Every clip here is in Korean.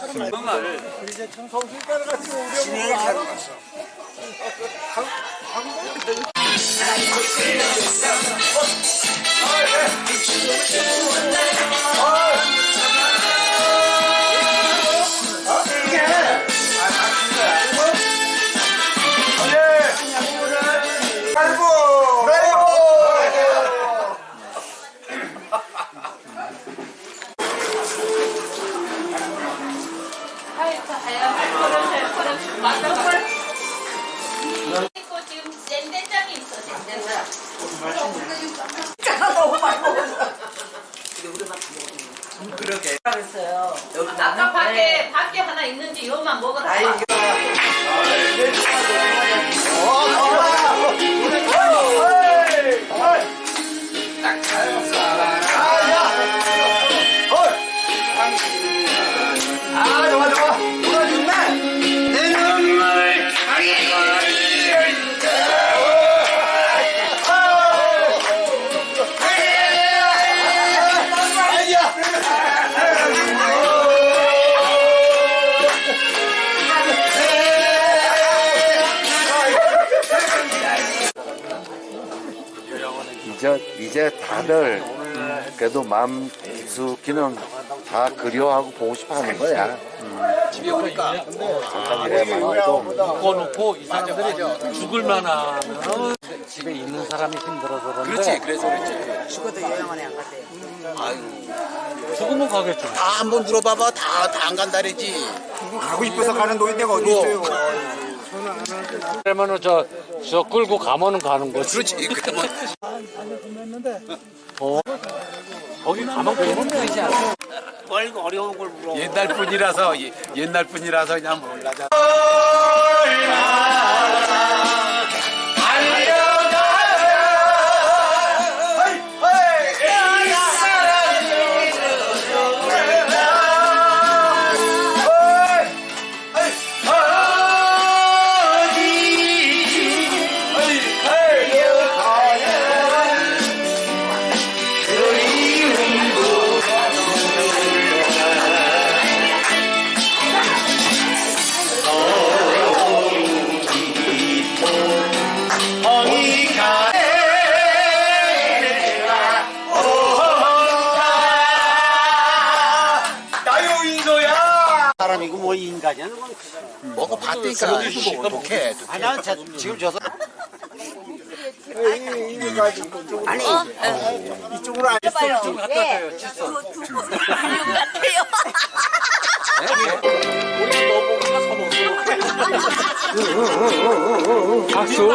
엄마를 이제 청소 휘발을 같이 오려고 알아. 많이 먹었어. 그러게. 그랬어요. 여기 아까 밖에 이제 이제 다들 음, 그래도 마음 깊숙이는 다 그리워하고 보고 싶어 하는 거야. 집에 오니까. 잠깐 이래만 해도 묶어놓고 이 사람들이 죽을 만하면 집에 있는 사람이 힘들어서 그런데 그렇지 그래서 그렇지. 죽어도 요양원에 안 갔대 아유. 죽으면 가겠죠. 다 한번 물어봐봐. 다 다 안 간다랬지. 가고 싶어서 가는 노인네가 어디 있어요? 그러면은 저, 저 끌고 가면은 가는 거지. 그렇지 그러면 어? 거기 가면 되는 거지 않아? 뭘 어려운 걸 물어. 옛날 분이라서 예- 옛날 분이라서 그냥 몰라 사람이고 뭐 인간이야? 먹어 봤다니까 어떡해 아니야 지금 저서. 이거 가지고 좀 아니 이쪽으로 안 있어. 좀 박수.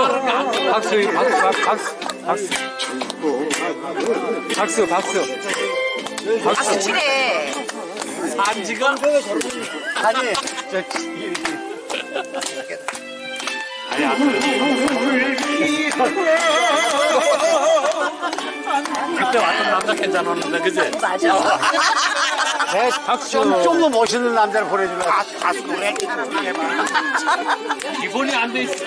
박수 박수 박수. 박수. 박수 박수. 박수 치래 산지가? 아니 그때 왔던 남자 괜찮았는데 그지? 박수. 좀더 멋있는 남자를 보내주려 가수 그래 기본이 안 돼 있어